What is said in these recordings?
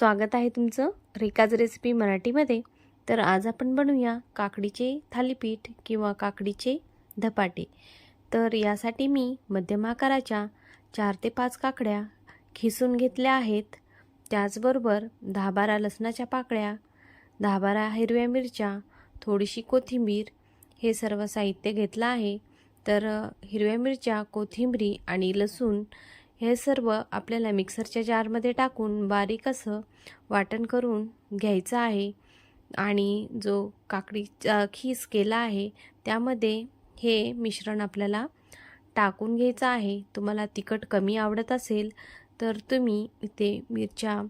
स्वागत आहे तुमचं रेखाज रेसिपी मराठीमध्ये. तर आज आपण बनवूया काकडीचे थालीपीठ किंवा काकडीचे धपाटे. तर यासाठी मी मध्यम आकाराच्या चार ते पाच काकड्या खिसून घेतल्या आहेत. त्याचबरोबर दहा बारा लसणाच्या पाकळ्या दहा बारा हिरव्या मिरच्या थोडीशी कोथिंबीर हे सर्व साहित्य घेतलं आहे. तर हिरव्या मिरच्या कोथिंबरी आणि लसूण हे सर्व आपल्याला मिक्सरच्या जारमध्ये टाकून बारीक असं वाटण करून घ्यायचं आहे. आणि जो काकडीचा खीस केला आहे त्यामध्ये हे मिश्रण आपल्याला टाकून घ्यायचं आहे. तुम्हाला तिखट कमी आवडत असेल तर तुम्ही इथे मिरच्या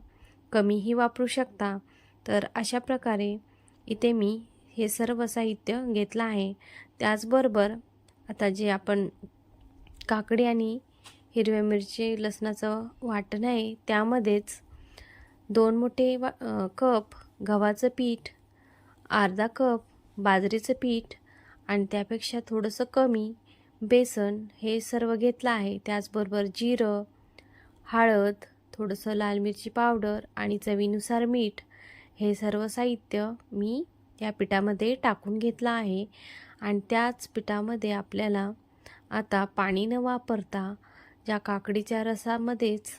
कमीही वापरू शकता. तर अशा प्रकारे इथे मी हे सर्व साहित्य घेतलं आहे. त्याचबरोबर आता जे आपण काकडी आणि हिरव्या मिरची लसणाचं वाटण आहे. त्यामध्येच दोन मोठे वा कप गव्हाचं पीठ अर्धा कप बाजरीचं पीठ आणि त्यापेक्षा थोडंसं कमी बेसन हे सर्व घेतलं आहे. त्याचबरोबर जिरं हळद थोडंसं लाल मिरची पावडर आणि चवीनुसार मीठ हे सर्व साहित्य मी या पिठामध्ये टाकून घेतलं आहे. आणि त्याच पिठामध्ये आपल्याला आता पाणी न वापरता त्या काकडीच्या रसामध्येच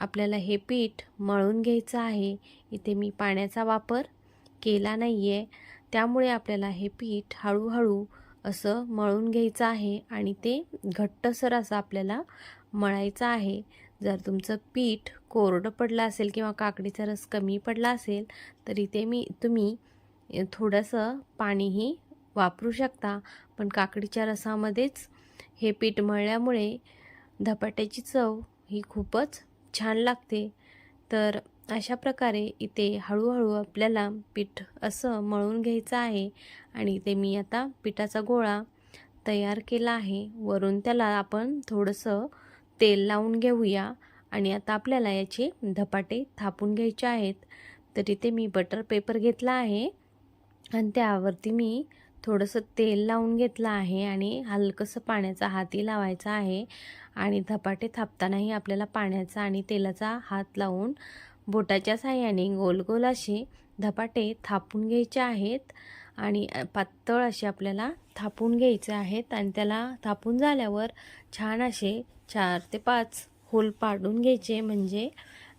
आपल्याला हे पीठ मळून घ्यायचं आहे. इथे मी पाण्याचा वापर केला नाही आहे त्यामुळे आपल्याला हे पीठ हळूहळू असं मळून घ्यायचं आहे आणि ते घट्टसर असं आपल्याला मळायचं आहे. जर तुमचं पीठ कोरडं पडलं असेल किंवा काकडीचा रस कमी पडला असेल तर इथे मी तुम्ही थोडंसं पाणीही वापरू शकता. पण काकडीच्या रसामध्येच हे पीठ मळल्यामुळे धपाट्याची चव ही खूपच छान लागते. तर अशा प्रकारे इथे हळूहळू आपल्याला पीठ असं मळून घ्यायचं आहे आणि इथे मी आता पिठाचा गोळा तयार केला आहे. वरून त्याला आपण थोडंसं तेल लावून घेऊया आणि आता आपल्याला याचे धपाटे थापून घ्यायचे आहेत. तर इथे मी बटर पेपर घेतला आहे आणि त्यावरती मी थोडंसं तेल लावून घेतलं आहे आणि हलकंसं पाण्याचा हाती लावायचा आहे. आणि धपाटे थापतानाही आपल्याला पाण्याचा आणि तेलाचा हात लावून बोटाच्या साह्याने गोल गोल असे धपाटे थापून घ्यायचे आहेत. आणि पातळ असे आपल्याला थापून घ्यायचे आहेत आणि त्याला थापून झाल्यावर छान असे चार ते पाच होल पाडून घ्यायचे. म्हणजे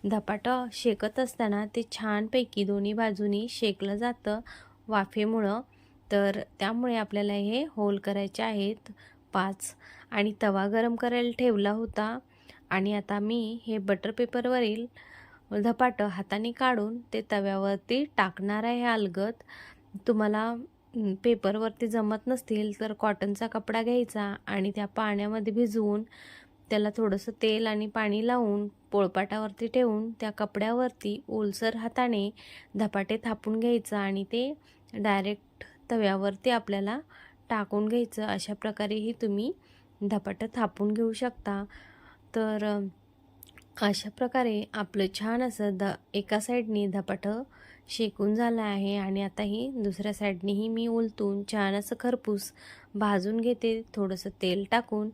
धपाटं शेकत असताना ते छानपैकी दोन्ही बाजूनी शेकलं जातं. वाफेमुळं तर त्यामुळे आपल्याला हे होल करायचे आहेत पाच. आणि तवा गरम करायला ठेवला होता. आणि आता मी हे बटर पेपरवरील धपाटं हाताने काढून ते तव्यावरती टाकणार आहे अलगत तुम्हाला पेपरवरती जमत नसतील तर कॉटनचा कपडा घ्यायचा आणि त्या पाण्यामध्ये भिजवून त्याला थोडंसं तेल आणि पाणी लावून पोळपाटावरती ठेवून त्या कपड्यावरती ओलसर हाताने धपाटे थापून घ्यायचं आणि ते डायरेक्ट तव्यावरती आपल्याला टाकून घ्यायचं. अशा प्रकारेही तुम्ही धपाटं थापून घेऊ शकता. तर अशा प्रकारे आपलं छान असं द एका साईडने धपाटं शेकून झालं आहे आणि आता ही दुसऱ्या साईडनेही मी उलटून छान असं खरपूस भाजून घेते. थोडंसं तेल टाकून.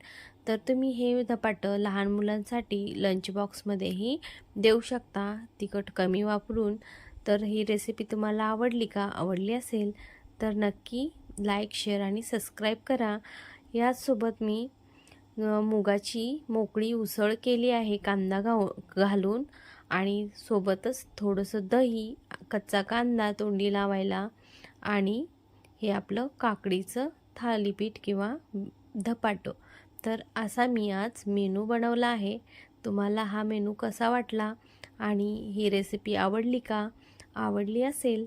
तर तुम्ही हे धपाटं लहान मुलांसाठी लंच बॉक्समध्येही देऊ शकता. तिखट कमी वापरून. तर ही रेसिपी तुम्हाला आवडली का? आवडली असेल तर नक्की लाईक शेअर आणि सबस्क्राईब करा. याचसोबत मी मुगाची मोकळी उसळ केली आहे कांदा घाव घालून. आणि सोबतच थोडंसं दही कच्चा कांदा तोंडी लावायला. आणि हे आपलं काकडीचं थालीपीठ किंवा धपाटं. तर असा मी आज मेनू बनवला आहे. तुम्हाला हा मेनू कसा वाटला? आणि ही रेसिपी आवडली का? आवडली असेल